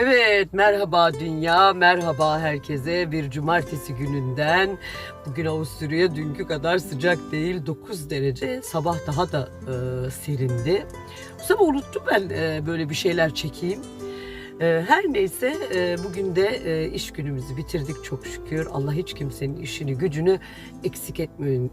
Evet, merhaba dünya, merhaba herkese. Bir cumartesi gününden bugün Avusturya dünkü kadar sıcak değil, 9 derece. Sabah daha da e, serindi. Bu sabah unuttum ben e, böyle bir şeyler çekeyim. E, her neyse e, bugün de e, iş günümüzü bitirdik çok şükür. Allah hiç kimsenin işini gücünü eksik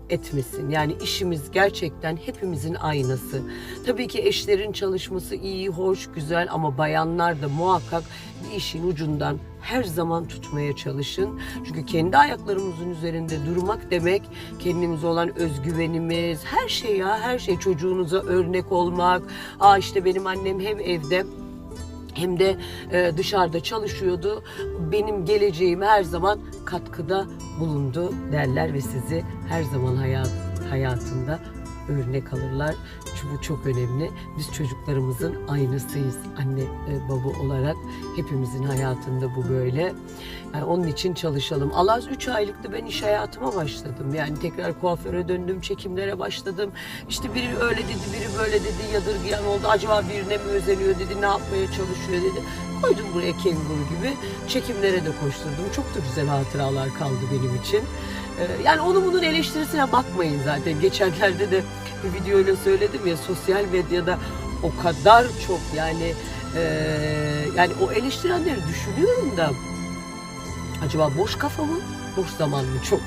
etmesin. Yani işimiz gerçekten hepimizin aynası. Tabii ki eşlerin çalışması iyi, hoş, güzel ama bayanlar da muhakkak bir işin ucundan her zaman tutmaya çalışın. Çünkü kendi ayaklarımızın üzerinde durmak demek kendimize olan özgüvenimiz, her şey ya her şey çocuğunuza örnek olmak. Aa işte benim annem hem evde hem de e, dışarıda çalışıyordu. Benim geleceğim her zaman katkıda bulundu derler ve sizi her zaman hayat, hayatında örnek alırlar. Çünkü bu çok önemli. Biz çocuklarımızın aynısıyız anne e, baba olarak. Hepimizin hayatında bu böyle. Yani onun için çalışalım. Allah 3 aylıkta ben iş hayatıma başladım. Yani tekrar kuaföre döndüm, çekimlere başladım. İşte biri öyle dedi, biri böyle dedi, yadırgayan oldu. Acaba birine mi özeniyor dedi, ne yapmaya çalışıyor dedi. Koydum buraya kenguru gibi. Çekimlere de koşturdum. Çok da güzel hatıralar kaldı benim için. Ee, Yani onun bunun eleştirisine bakmayın zaten. Geçenlerde de bir videoyla söyledim ya sosyal medyada o kadar çok yani e, yani o eleştirenleri düşünüyorum da acaba boş kafa mı boş zaman mı çok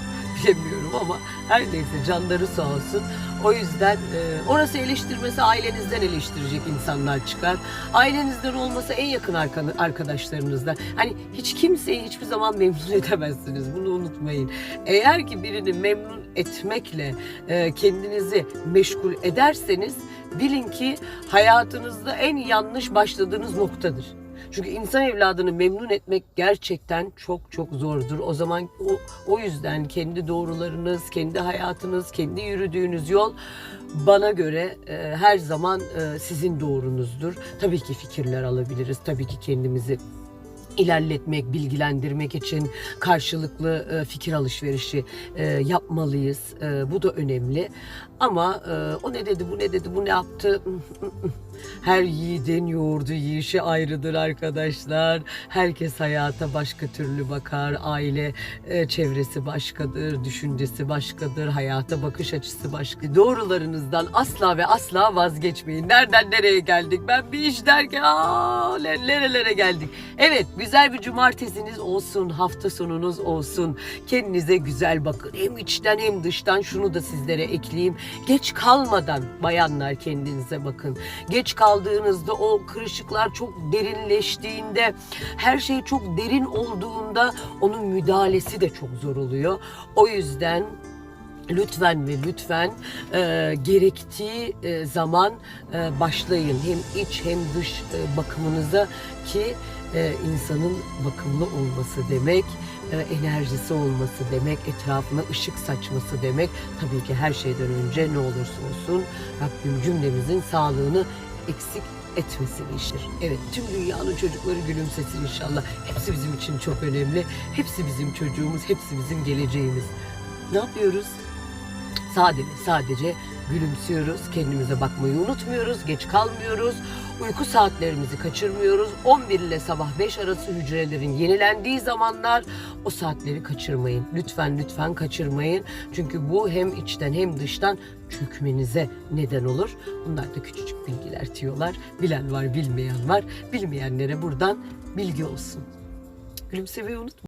bilemiyorum ama her neyse canları sağ olsun. O yüzden e, orası eleştirmesi ailenizden eleştirecek insanlar çıkar. Ailenizden olmasa en yakın arka- arkadaşlarınızdan. Hani hiç kimseyi hiçbir zaman memnun edemezsiniz. Bunu unutmayın. Eğer ki birini memnun etmekle e, kendinizi meşgul ederseniz bilin ki hayatınızda en yanlış başladığınız noktadır. Çünkü insan evladını memnun etmek gerçekten çok çok zordur. O zaman o, o yüzden kendi doğrularınız, kendi hayatınız, kendi yürüdüğünüz yol bana göre e, her zaman e, sizin doğrunuzdur. Tabii ki fikirler alabiliriz. Tabii ki kendimizi ilerletmek, bilgilendirmek için karşılıklı e, fikir alışverişi e, yapmalıyız. E, bu da önemli. Ama o ne dedi, bu ne dedi, bu ne yaptı? Her yiğidin yoğurdu yiyişi ayrıdır arkadaşlar. Herkes hayata başka türlü bakar. Aile çevresi başkadır, düşüncesi başkadır, hayata bakış açısı başka. Doğrularınızdan asla ve asla vazgeçmeyin. Nereden nereye geldik? Ben bir iş derken aa, ne- nerelere geldik? Evet, güzel bir cumartesiniz olsun, hafta sonunuz olsun. Kendinize güzel bakın. Hem içten hem dıştan şunu da sizlere ekleyeyim. Geç kalmadan bayanlar kendinize bakın. Geç kaldığınızda o kırışıklar çok derinleştiğinde, her şey çok derin olduğunda onun müdahalesi de çok zor oluyor. O yüzden lütfen ve lütfen e, gerektiği e, zaman e, başlayın hem iç hem dış e, bakımınıza ki e, insanın bakımlı olması demek e, enerjisi olması demek, etrafına ışık saçması demek. Tabii ki her şeyden önce ne olursa olsun Rabbim cümlemizin sağlığını eksik etmesin iştir. Evet tüm dünyanın çocukları gülümsesin inşallah. Hepsi bizim için çok önemli. Hepsi bizim çocuğumuz, hepsi bizim geleceğimiz. Ne yapıyoruz? Sadece, sadece gülümsüyoruz. Kendimize bakmayı unutmuyoruz. Geç kalmıyoruz. Uyku saatlerimizi kaçırmıyoruz. 11 ile sabah 5 arası hücrelerin yenilendiği zamanlar o saatleri kaçırmayın. Lütfen lütfen kaçırmayın. Çünkü bu hem içten hem dıştan çökmenize neden olur. Bunlar da küçücük bilgiler diyorlar. Bilen var, bilmeyen var. Bilmeyenlere buradan bilgi olsun. Gülümsemeyi unutmayın.